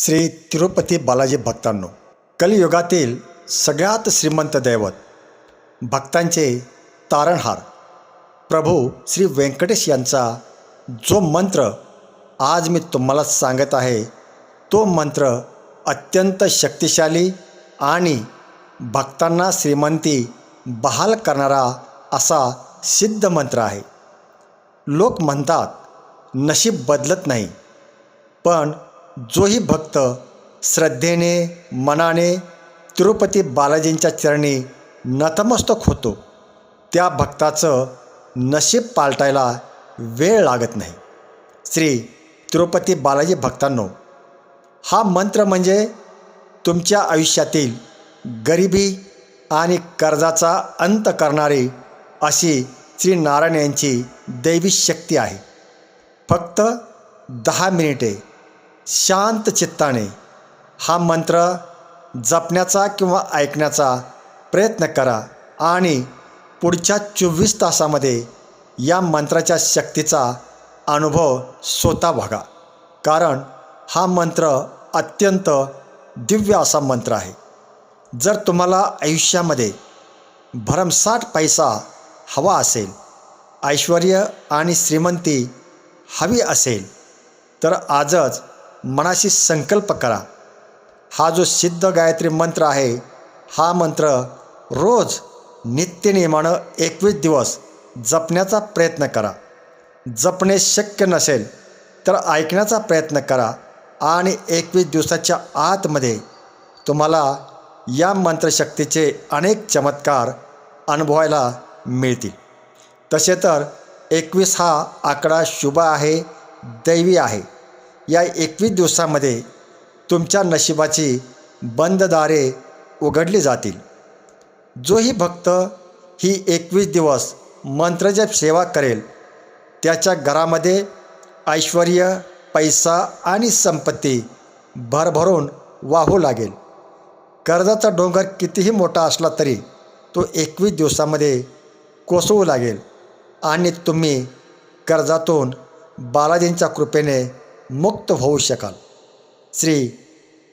श्री तिरुपती बालाजी भक्तांनो कलियुगातील सगळ्यात श्रीमंत दैवत भक्तांचे तारणहार प्रभू श्री व्यंकटेश यांचा जो मंत्र आज मी तुम्हाला सांगत आहे तो मंत्र अत्यंत शक्तिशाली आणि भक्तांना श्रीमंती बहाल करणारा असा सिद्ध मंत्र आहे. लोक म्हणतात नशीब बदलत नाही पण जोही भक्त श्रद्धेने मनाने तिरुपती बालाजींच्या चरणी नतमस्तक होतो. त्या भक्ताचं नशीब पालटायला वेळ लागत नाही. श्री तिरुपती बालाजी भक्तांनो हा मंत्र म्हणजे तुमच्या आयुष्यातील गरिबी आणि कर्जाचा अंत करणारी अशी श्री नारायण यांची दैवी शक्ती आहे. फक्त दहा मिनिटे शांत चित्ताने हा मंत्र जपण्याचा किंवा ऐकण्याचा प्रयत्न करा आणि पुढच्या चोवीस तासामध्ये या मंत्राच्या शक्तीचा अनुभव स्वतः बघा. कारण हा मंत्र अत्यंत दिव्य असा मंत्र आहे. जर तुम्हाला आयुष्यामध्ये भरमसाठ पैसा हवा असेल ऐश्वर आणि श्रीमंती हवी असेल तर आजच मनाशी संकल्प करा. हा जो सिद्ध गायत्री मंत्र आहे हा मंत्र रोज नित्यनियमानं एकवीस दिवस जपण्याचा प्रयत्न करा. जपणे शक्य नसेल तर ऐकण्याचा प्रयत्न करा आणि एकवीस दिवसाच्या आतमध्ये तुम्हाला या मंत्रशक्तीचे अनेक चमत्कार अनुभवायला मिळतील. तसे तर एकवीस हा आकडा शुभ आहे दैवी आहे. या एकवीस दिवसामध्ये तुमच्या नशिबाची बंद दारे उघडली जातील. जोही भक्त ही एकवीस दिवस मंत्रजप सेवा करेल. त्याच्या घरामध्ये ऐश्वर पैसा आणि संपत्ती भरभरून वाहू लागेल. कर्जाचा डोंगर कितीही मोठा असला तरी तो एकवीस दिवसामध्ये कोसळू लागेल. आणि तुम्ही कर्जातून बालाजींच्या कृपेने मुक्त होऊ शकाल. श्री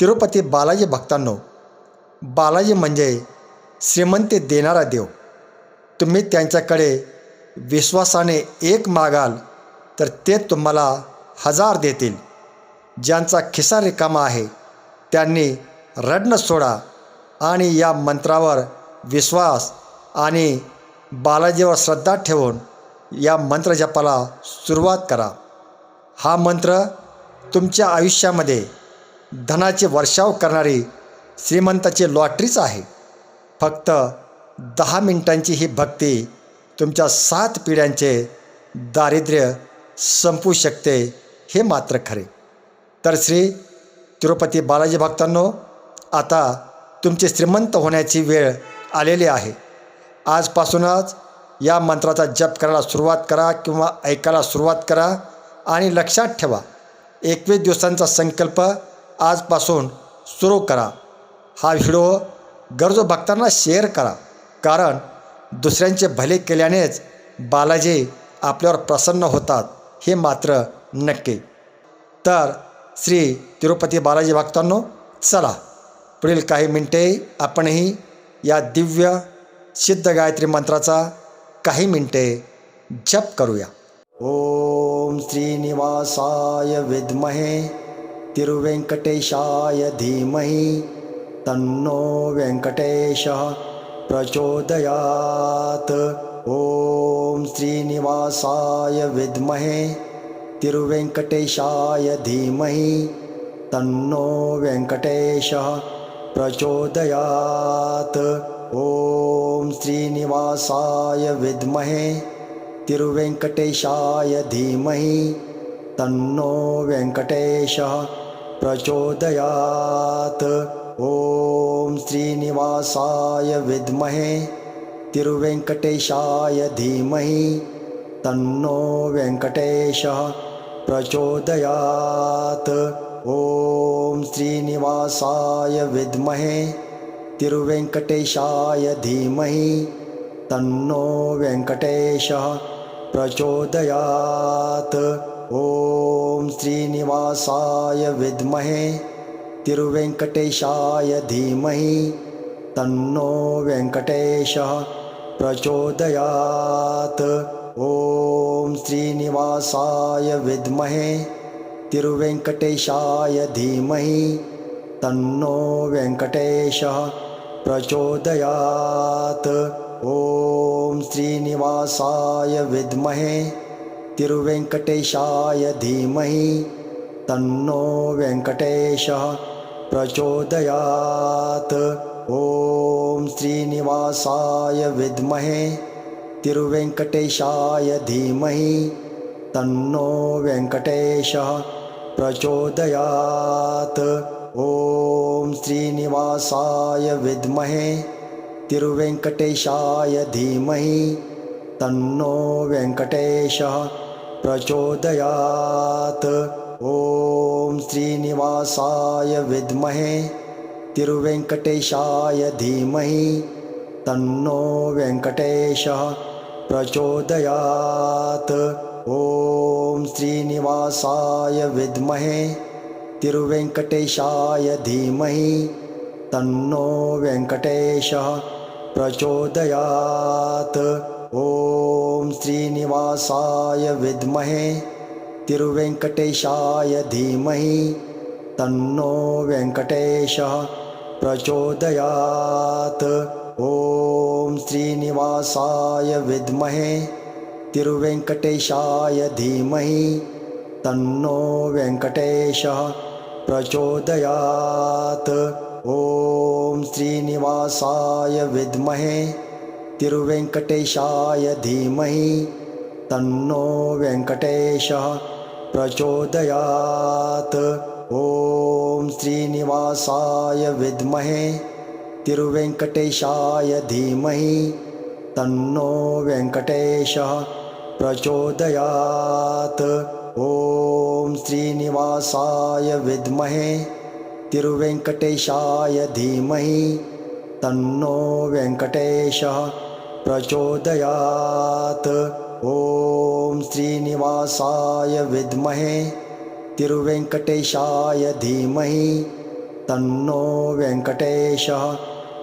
तिरुपती बालाजी भक्तांनो बालाजी म्हणजे श्रीमंती देणारा देव. तुम्ही त्यांच्याकडे विश्वासाने एक मागाल तर ते तुम्हाला हजार देतील. ज्यांचा खिसा रिकामा आहे त्यांनी रडणं सोडा आणि या मंत्रावर विश्वास आणि बालाजीवर श्रद्धा ठेवून या मंत्रजपाला सुरुवात करा. हा मंत्र तुमच्या आयुष्यामध्ये धनाचे वर्षाव करणारी श्रीमंताची लॉटरीच आहे. फक्त दहा मिनिटांची ही भक्ती तुमच्या सात पिढ्यांचे दारिद्र्य संपू शकते हे मात्र खरे. तर श्री तिरुपती बालाजी भक्तांनो आता तुमचे श्रीमंत होण्याची वेळ आलेली आहे. आजपासूनच या मंत्राचा जप करायला सुरुवात करा किंवा ऐकायला सुरुवात करा. आणि लक्षात ठेवा एकवीस दिवसांचा संकल्प आजपासून सुरू करा. हा व्हिडिओ गरजू भक्तांना शेअर करा कारण दुसऱ्यांचे भले केल्यानेच बालाजी आपल्यावर प्रसन्न होतात हे मात्र नक्की. तर श्री तिरुपती बालाजी भक्तांनो चला पुढील काही मिनटे आपणही या दिव्य सिद्ध गायत्री मंत्राचा काही मिनटे जप करूया. ओम श्रीनिवासाय विद्महे तिरुवेंकटेशाय धीमहि तन्नो व्यंकटेश प्रचोदयात्। ॐ श्रीनिवासाय विद्महे तिरुवेंकटेशाय धीमहि तन्नो व्यंकटेश प्रचोदयात्। ॐ श्रीनिवासाय विद्महे तिरुवेंकटेशाय धीमहि तन्नो व्यंकटेश प्रचोदयात्। ॐ श्रीनिवासाय विद्महे तिरुवेंकटेशाय धीमहि तन्नो व्यंकटेश प्रचोदयात्। ॐ श्रीनिवासाय विद्महे तिरुवेंकटेशाय धीमहि तन्नो व्यंकटेश प्रचोदयात्। ॐ श्रीनिवासाय विद्महे तिरुवेङ्कटेशाय धीमहि तन्नो वेङ्कटेशः प्रचोदयात्। ॐ श्रीनिवासाय विद्महे तिरुवेङ्कटेशाय धीमहि तन्नो वेङ्कटेशः प्रचोदयात् ॐ श्रीनिवासाय विद्महे तिरुवेङ्कटेशाय धीमहि तन्नो वेङ्कटेशः प्रचोदयात्। ॐ श्रीनिवासाय विद्महे तिरुवेङ्कटेशाय धीमहि तन्नो वेङ्कटेशः प्रचोदयात्। ॐ श्रीनिवासाय विद्महे तिरुवेङ्कटेशाय धीमहि तन्नो वेङ्कटेशः प्रचोदयात्। ॐ श्रीनिवासाय विद्महे तिरुवेङ्कटेशाय धीमहि तन्नो वेङ्कटेशः प्रचोदयात्। ॐ श्रीनिवासाय विद्महे तिरुवेङ्कटेशाय धीमहि तन्नो वेङ्कटेशः प्रचोदयात्। ॐ श्रीनिवासाय विद्महे तिरुवेङ्कटेशाय धीमहि तन्नो वेङ्कटेशः प्रचोदयात्। ॐ श्रीनिवासाय विद्महे तिरुवेङ्कटेशाय धीमहि तन्नो वेङ्कटेशः प्रचोदयात्। ॐ श्रीनिवासाय विद्महे तिरुवेङ्कटेशाय धीमहि तन्नो वेङ्कटेशः प्रचोदयात्। ॐ श्रीनिवासाय विद्महे तिरुवेङ्कटेशाय धीमहि तन्नो वेङ्कटेशः प्रचोदयात् ॐ श्रीनिवासाय विद्महे तिरुवेङ्कटेशाय धीमहि तन्नो वेङ्कटेशः प्रचोदयात्। ॐ श्रीनिवासाय विद्महे तिरुवेङ्कटेशाय धीमहि तन्नो वेङ्कटेशः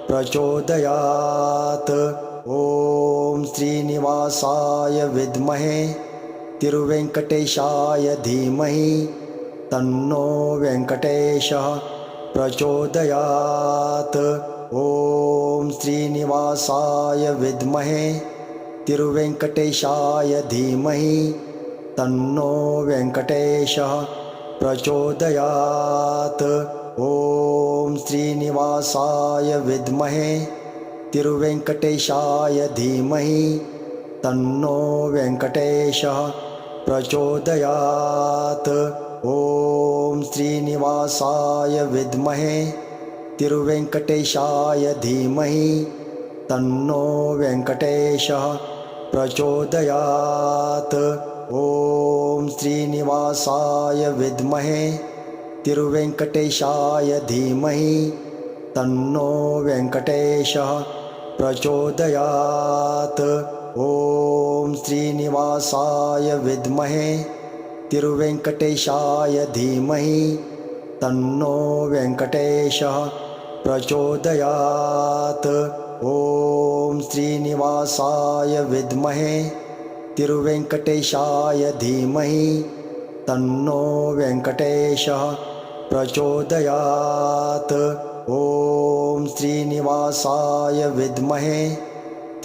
प्रचोदयात्। ॐ श्रीनिवासाय विद्महे तिरुवेङ्कटेशाय धीमहि तन्नो वेङ्कटेशः प्रचोदयात्। ॐ श्रीनिवासाय विद्महे तिरुवेङ्कटेशाय धीमहि तन्नो वेङ्कटेशः प्रचोदयात्। ॐ श्रीनिवासाय विद्महे तिरुवेङ्कटेशाय धीमहि तन्नो वेङ्कटेशः प्रचोदयात्। ॐ श्रीनिवासाय विद्महे तिरुवेङ्कटेशाय धीमहि। तन्नो वेङ्कटेशः प्रचोदयात्। ॐ श्रीनिवासाय विद्महे तिरुवेङ्कटेशाय धीमहि। तन्नो वेङ्कटेशः प्रचोदयात् ॐ श्रीनिवासाय विद्महे तिरुवेङ्कटेशाय धीमहि तन्नो वेङ्कटेशः प्रचोदयात्। ॐ श्रीनिवासाय विद्महे तिरुवेङ्कटेशाय धीमहि तन्नो वेङ्कटेशः प्रचोदयात्। ॐ श्रीनिवासाय विद्महे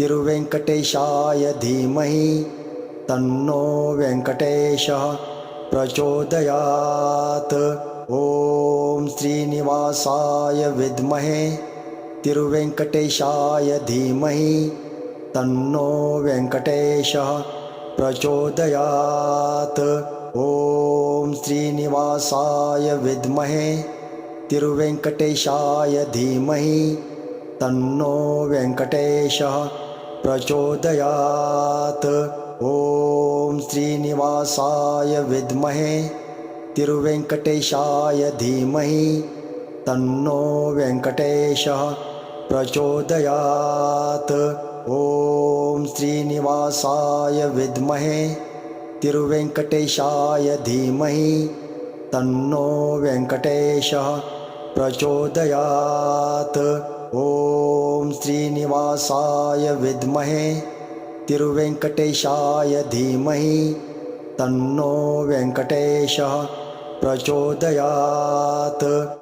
तिरुवेङ्कटेशाय धीमहि तन्नो वेङ्कटेशः प्रचोदयात्। ॐ श्रीनिवासाय विद्महे तिरुवेङ्कटेशाय धीमहि तन्नो वेङ्कटेशः प्रचोदयात्। ॐ श्रीनिवासाय विद्महे तिरुवेङ्कटेशाय धीमहि तन्नो वेङ्कटेशः प्रचोदयात्। ॐ श्रीनिवासाय विद्महे तिरुवेङ्कटेशाय धीमहि तन्नो वेङ्कटेशः प्रचोदयात्। ॐ श्रीनिवासाय विद्महे तिरुवेङ्कटेशाय धीमहि तन्नो वेङ्कटेशः प्रचोदयात् ॐ श्रीनिवासाय विद्महे तिरुवेङ्कटेशाय धीमहि तन्नो वेङ्कटेशः प्रचोदयात्